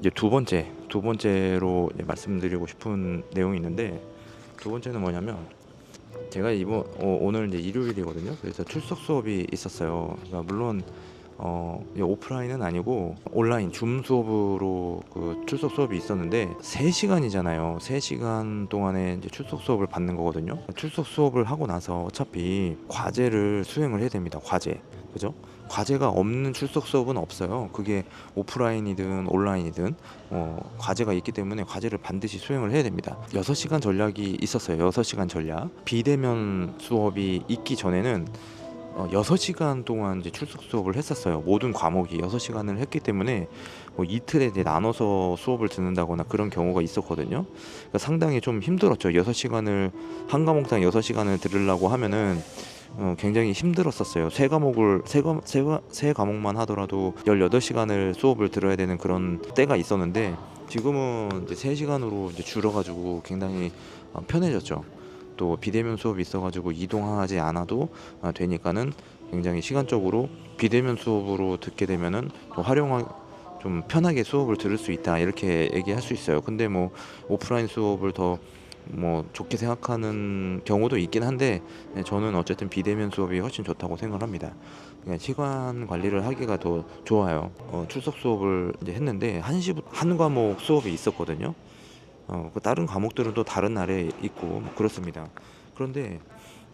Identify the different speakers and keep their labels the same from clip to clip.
Speaker 1: 이제 두 번째 두 번째로 말씀드리고 싶은 내용이 있는데 두 번째는 뭐냐면 제가 이번 어, 오늘 이제 일요일이거든요. 그래서 출석 수업이 있었어요. 그러니까 물론 어, 이게 오프라인은 아니고 온라인 줌 수업으로 그 출석 수업이 있었는데 3시간이잖아요. 3시간 동안에 이제 출석 수업을 받는 거거든요. 출석 수업을 하고 나서 어차피 과제를 수행을 해야 됩니다. 과제. 그죠? 과제가 없는 출석 수업은 없어요. 그게 오프라인이든 온라인이든 어, 과제가 있기 때문에 과제를 반드시 수행을 해야 됩니다. 6시간 전략이 있었어요. 6시간 전략. 비대면 수업이 있기 전에는 어, 6시간 동안 이제 출석 수업을 했었어요. 모든 과목이 6시간을 했기 때문에 뭐 이틀에 이제 나눠서 수업을 듣는다거나 그런 경우가 있었거든요. 그러니까 상당히 좀 힘들었죠. 6시간을 한 과목당 6시간을 들으려고 하면은 어, 굉장히 힘들었었어요. 세 과목을 세, 과, 세, 과, 세 과목만 하더라도 18시간을 수업을 들어야 되는 그런 때가 있었는데 지금은 이제 3시간으로 이제 줄어가지고 굉장히 어, 편해졌죠. 또 비대면 수업이 있어가지고 이동하지 않아도 아, 되니까는 굉장히 시간적으로 비대면 수업으로 듣게 되면은 또 활용하 좀 편하게 수업을 들을 수 있다 이렇게 얘기할 수 있어요. 근데 뭐 오프라인 수업을 더 뭐 좋게 생각하는 경우도 있긴 한데 네, 저는 어쨌든 비대면 수업이 훨씬 좋다고 생각을 합니다. 그냥 시간 관리를 하기가 더 좋아요. 어, 출석 수업을 이제 했는데 한 시부터 한 과목 수업이 있었거든요. 어, 그 다른 과목들은 또 다른 날에 있고 뭐 그렇습니다. 그런데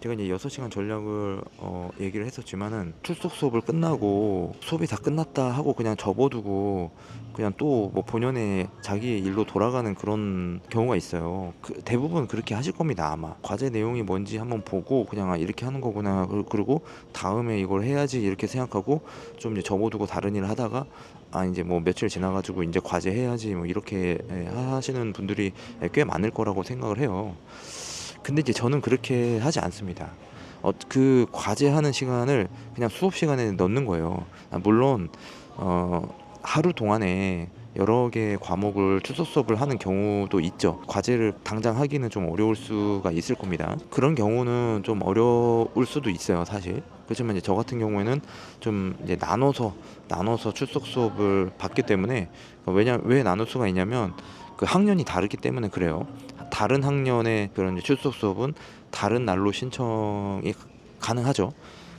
Speaker 1: 제가 이제 6시간 전략을 어, 얘기를 했었지만은 출석 수업을 끝나고 수업이 다 끝났다 하고 그냥 접어두고 그냥 또 뭐 본연의 자기의 일로 돌아가는 그런 경우가 있어요. 그 대부분 그렇게 하실 겁니다 아마. 과제 내용이 뭔지 한번 보고 그냥 아 이렇게 하는 거구나 그- 그리고 다음에 이걸 해야지 이렇게 생각하고 좀 이제 접어두고 다른 일을 하다가 아 이제 뭐 며칠 지나가지고 이제 과제 해야지 뭐 이렇게 예, 하시는 분들이 꽤 많을 거라고 생각을 해요. 근데 이제 저는 그렇게 하지 않습니다. 어, 그 과제하는 시간을 그냥 수업 시간에 넣는 거예요. 아, 물론 어, 하루 동안에 여러 개의 과목을 출석 수업을 하는 경우도 있죠. 과제를 당장 하기는 좀 어려울 수가 있을 겁니다. 그런 경우는 좀 어려울 수도 있어요, 사실. 그렇지만 이제 저 같은 경우에는 좀 이제 나눠서 나눠서 출석 수업을 받기 때문에 왜냐 왜 나눌 수가 있냐면 그 학년이 다르기 때문에 그래요. 다른 학년의 그런 출석 수업은 다른 날로 신청이 가능하죠.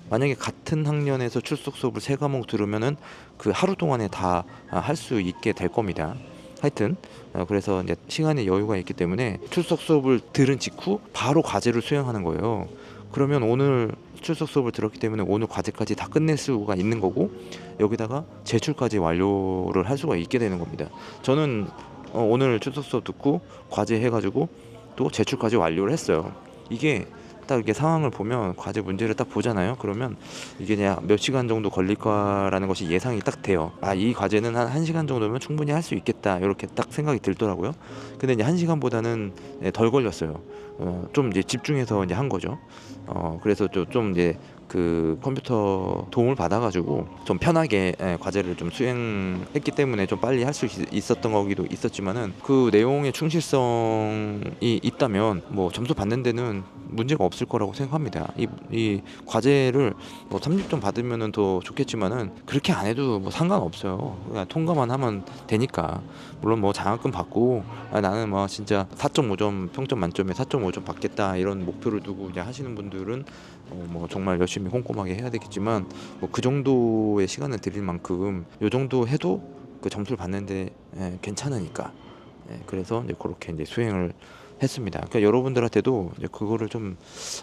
Speaker 1: 만약에 같은 학년에서 출석 수업을 세 과목 들으면은 그 하루 동안에 다 할 수 있게 될 겁니다. 하여튼 어, 그래서 이제 시간의 여유가 있기 때문에 출석 수업을 들은 직후 바로 과제를 수행하는 거예요. 그러면 오늘 출석 수업을 들었기 때문에 오늘 과제까지 다 끝낼 수가 있는 거고 여기다가 제출까지 완료를 할 수가 있게 되는 겁니다. 저는 어, 오늘 출석 수업 듣고 과제 해가지고 또 제출까지 완료를 했어요. 이게 딱 이렇게 상황을 보면 과제 문제를 딱 보잖아요. 그러면 이게 그냥 몇 시간 정도 걸릴까라는 것이 예상이 딱 돼요. 아, 이 과제는 한 1시간 정도면 충분히 할 수 있겠다. 이렇게 딱 생각이 들더라고요. 근데 이제 1시간보다는 덜 걸렸어요. 어, 좀 이제 집중해서 이제 한 거죠. 어, 그래서 좀, 좀 이제 그 컴퓨터 도움을 받아가지고 좀 편하게 예, 과제를 좀 수행했기 때문에 좀 빨리 할 수 있었던 거기도 있었지만은 그 내용의 충실성이 있다면 뭐 점수 받는 데는 문제가 없을 거라고 생각합니다. 이, 이 과제를 뭐 30점 받으면은 더 좋겠지만은 그렇게 안 해도 뭐 상관없어요. 그냥 통과만 하면 되니까. 물론 뭐 장학금 받고 아, 나는 뭐 진짜 4.5점 평점 만점에 4.5점 받겠다 이런 목표를 두고 이제 하시는 분들은 어, 뭐 정말 열심히 꼼꼼하게 해야 되겠지만 뭐 그 정도의 시간을 들일 만큼 요 정도 해도 그 점수를 받는데 예, 괜찮으니까 예, 그래서 이제 그렇게 이제 수행을 했습니다. 그러니까 여러분들한테도 이제 그거를 좀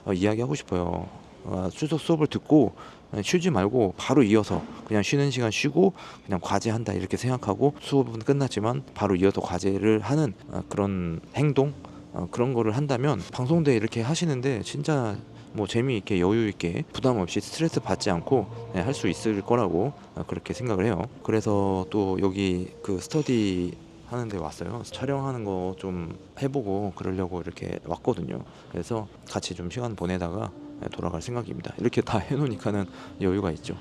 Speaker 1: 어, 이야기하고 싶어요. 어, 출석 수업을 듣고 예, 쉬지 말고 바로 이어서 그냥 쉬는 시간 쉬고 그냥 과제한다 이렇게 생각하고 수업은 끝났지만 바로 이어서 과제를 하는 어, 그런 행동 어, 그런 거를 한다면 방송대 이렇게 하시는데 진짜 뭐 재미있게 여유 있게 부담 없이 스트레스 받지 않고 네, 할수 있을 거라고 어, 그렇게 생각을 해요. 그래서 또 여기 그 스터디 하는데 왔어요. 촬영하는 거 좀 해보고 그러려고 이렇게 왔거든요. 그래서 같이 좀 시간 보내다가 네, 돌아갈 생각입니다. 이렇게 다 해놓으니까는 여유가 있죠.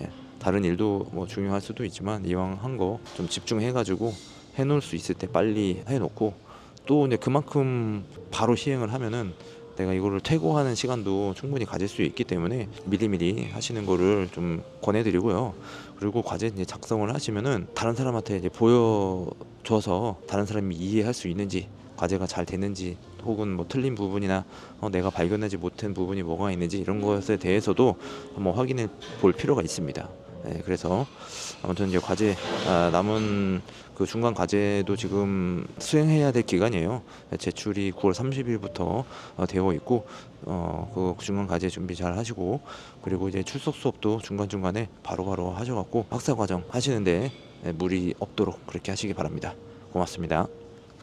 Speaker 1: 예, 다른 일도 뭐 중요할 수도 있지만 이왕 한 거 좀 집중해가지고 해놓을 수 있을 때 빨리 해놓고 또 이제 그만큼 바로 시행을 하면은 내가 이거를 퇴고하는 시간도 충분히 가질 수 있기 때문에 미리미리 하시는 거를 좀 권해드리고요. 그리고 과제 이제 작성을 하시면은 다른 사람한테 이제 보여줘서 다른 사람이 이해할 수 있는지 과제가 잘 되는지 혹은 뭐 틀린 부분이나 어, 내가 발견하지 못한 부분이 뭐가 있는지 이런 것에 대해서도 한번 확인해 볼 필요가 있습니다. 네, 그래서 아무튼 이제 과제 아, 남은 그 중간 과제도 지금 수행해야 될 기간이에요. 제출이 9월 30일부터 어, 되어 있고 어, 그 중간 과제 준비 잘 하시고 그리고 이제 출석 수업도 중간 중간에 바로바로 하셔갖고 학사 과정 하시는데 네, 무리 없도록 그렇게 하시기 바랍니다. 고맙습니다.